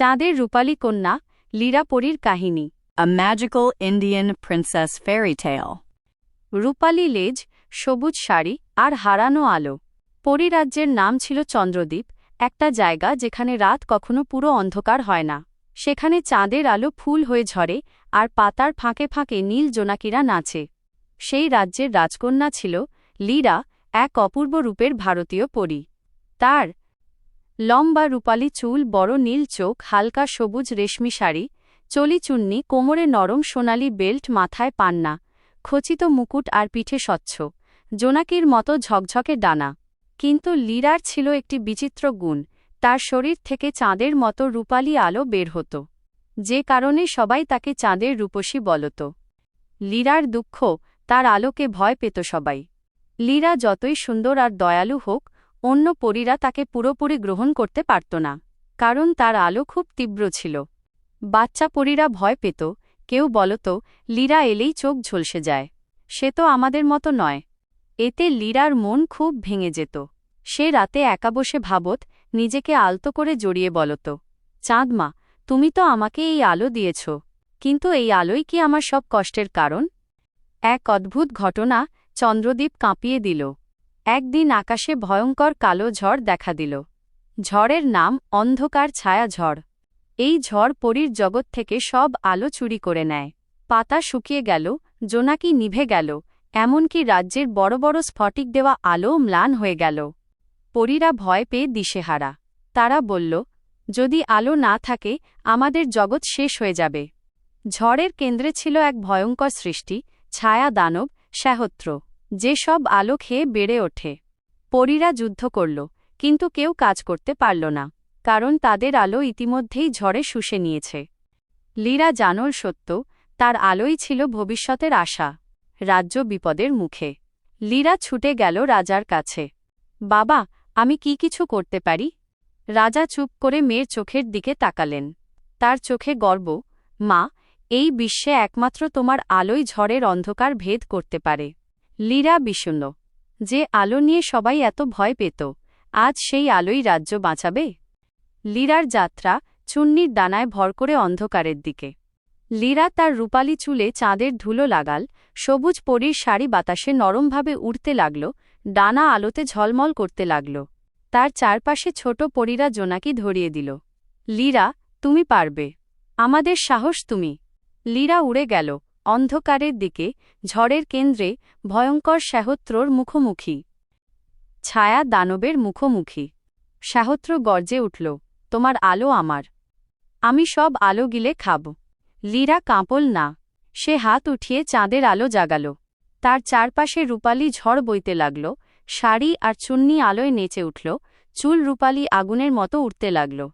চাঁদের রূপালী কন্যা লীরাপরীর কাহিনী। A magical Indian princess fairy tale. রূপালী লেজ সবুজ শাড়ি আর হারানো আলো। পরিরাজ্যের নাম ছিল চন্দ্রদ্বীপ একটা জায়গা যেখানে রাত কখনো পুরো অন্ধকার হয় না। সেখানে চাঁদের আলো ফুল হয়ে ঝরে আর পাতার ফাঁকে ফাঁকে নীল জোনাকিরা নাচে। সেই রাজ্যের রাজকন্যা ছিল লীরা এক অপূর্ব রূপের ভারতীয় পরী। তার লম্বা রূপালী চুল, বড় নীল চোখ, হালকা সবুজ রেশমি শাড়ি চলিচুন্নি কোমরে নরম সোনালি বেল্ট, মাথায় পান্না, খচিত মুকুট আর পিঠে স্বচ্ছ, জোনাকির মতো ঝকঝকে ডানা। কিন্তু লীরার ছিল একটি বিচিত্র গুণ, তার শরীর থেকে চাঁদের মতো রূপালী আলো বের হতো। যে কারণে সবাই তাকে চাঁদের রূপসী বলত। লীরার দুঃখ, তার আলোকে ভয় পেত সবাই। লীরা যতই সুন্দর আর দয়ালু হোক অন্য পরীরা তাকে পুরোপুরি গ্রহণ করতে পারত না, কারণ তার আলো খুব তীব্র ছিল। বাচ্চা পরীরা ভয় পেত, কেউ বলত, লীরা এলেই চোখ ঝলসে যায়। সে তো আমাদের মতো নয়। এতে লীরার মন খুব ভেঙে যেত। সে রাতে একা বসে ভাবত, নিজেকে আলতো করে জড়িয়ে বলত, চাঁদমা, তুমি তো আমাকে এই আলো দিয়েছ, কিন্তু এই আলোই কি আমার সব কষ্টের কারণ? এক অদ্ভুত ঘটনা চন্দ্রদ্বীপ কাঁপিয়ে দিল। একদিন আকাশে ভয়ঙ্কর কালো ঝড় দেখা দিল। ঝড়ের নাম অন্ধকার ছায়া ঝড়। এই ঝড় পরীর জগৎ থেকে সব আলো চুরি করে নেয়। পাতা শুকিয়ে গেল, জোনাকি নিভে গেল, এমনকি রাজ্যের বড় বড় স্ফটিক দেওয়া আলো ম্লান হয়ে গেল। পরীরা ভয় পেয়ে দিশেহারা। তারা বলল, যদি আলো না থাকে, আমাদের জগৎ শেষ হয়ে যাবে। ঝড়ের কেন্দ্রে ছিল এক ভয়ঙ্কর সৃষ্টি, ছায়া দানব স্যাহত্র যে সব আলো খেয়ে বেড়ে ওঠে। পরীরা যুদ্ধ করল, কিন্তু কেউ কাজ করতে পারল না, কারণ তাদের আলো ইতিমধ্যেই ঝড়ে শুষে নিয়েছে। লীরা জানল সত্য, তার আলোই ছিল ভবিষ্যতের আশা, রাজ্য বিপদের মুখে। লীরা ছুটে গেল রাজার কাছে। বাবা, আমি কি কিছু করতে পারি? রাজা চুপ করে মেয়ের চোখের দিকে তাকালেন। তার চোখে গর্ব, মা, এই বিশ্বে একমাত্র তোমার আলোই ঝড়ের অন্ধকার ভেদ করতে পারে। লীরা বিষণ্ণ। যে আলো নিয়ে সবাই এত ভয় পেত, আজ সেই আলোই রাজ্য বাঁচাবে? লীরার যাত্রা চুন্নির দানায় ভর করে অন্ধকারের দিকে। লীরা তার রূপালী চুলে চাঁদের ধুলো লাগাল, সবুজ পরীর শাড়ি বাতাসে নরমভাবে উড়তে লাগল, ডানা আলোতে ঝলমল করতে লাগল। তার চারপাশে ছোট পরীরা জোনাকি ধরিয়ে দিল। লীরা, তুমি পারবে। আমাদের সাহস তুমি। লীরা উড়ে গেল। অন্ধকারের দিকে, ঝড়ের কেন্দ্রে, ভয়ঙ্কর স্যাহত্রর মুখোমুখি। ছায়া দানবের মুখোমুখি। স্যাহত্র গর্জে উঠল, তোমার আলো আমার। আমি সব আলো গিলে খাব। লীরা কাঁপল না। সে হাত উঠিয়ে চাঁদের আলো জাগাল। তার চারপাশে রূপালি ঝড় বইতে লাগল। শাড়ি আর চুন্নি আলোয় নেচে উঠল। চুল রূপালি আগুনের মতো উঠতে লাগল।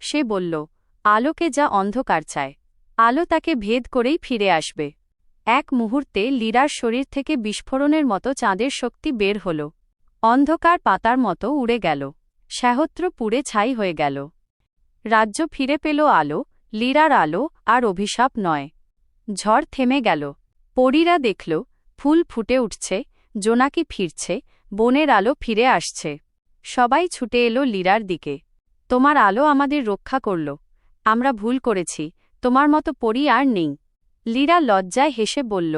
সে বলল, আলোকে যা অন্ধকার চায়। আলো তাকে ভেদ করেই ফিরে আসবে। এক মুহূর্তে লীরার শরীর থেকে বিস্ফোরণের মতো চাঁদের শক্তি বের হল। অন্ধকার পাতার মতো উড়ে গেল। স্যাহত্র পুড়ে ছাই হয়ে গেল। রাজ্য ফিরে পেল আলো, লীরার আলো আর অভিশাপ নয়। ঝড় থেমে গেল। পরীরা দেখল, ফুল ফুটে উঠছে, জোনাকি ফিরছে, বনের আলো ফিরে আসছে। সবাই ছুটে এলো লীরার দিকে। তোমার আলো আমাদের রক্ষা করল। আমরা ভুল করেছি তোমার মতো পরি আর নেই। লীরা লজ্জায় হেসে বলল,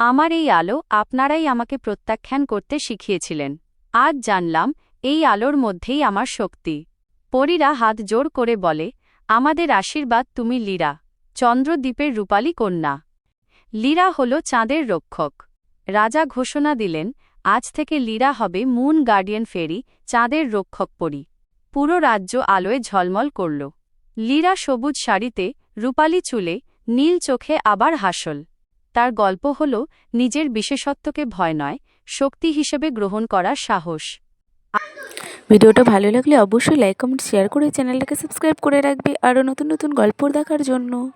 আমার এই আলো আপনারাই আমাকে প্রত্যাখ্যান করতে শিখিয়েছিলেন। আজ জানলাম, এই আলোর মধ্যেই আমার শক্তি পরীরা হাত জোর করে বলে, আমাদের আশীর্বাদ তুমি লীরা। চন্দ্রদ্বীপের রূপালী কন্যা। লীরা হল চাঁদের রক্ষক। রাজা ঘোষণা দিলেন, আজ থেকে লীরা হবে মুন গার্ডিয়ান ফেরি, চাঁদের রক্ষক পরি। পুরো রাজ্য আলোয় ঝলমল করল। লীরা সবুজ শাড়িতে রূপালী চুলে নীল চোখে আবার হাসল। তার গল্প হল, নিজের বিশেষত্বকে ভয় নয়, শক্তি হিসেবে গ্রহণ করার সাহস। ভিডিওটা ভালো লাগলে অবশ্যই লাইক, কমেন্ট শেয়ার করে চ্যানেলটাকে সাবস্ক্রাইব করে রাখবে। আরও নতুন নতুন গল্প দেখার জন্য।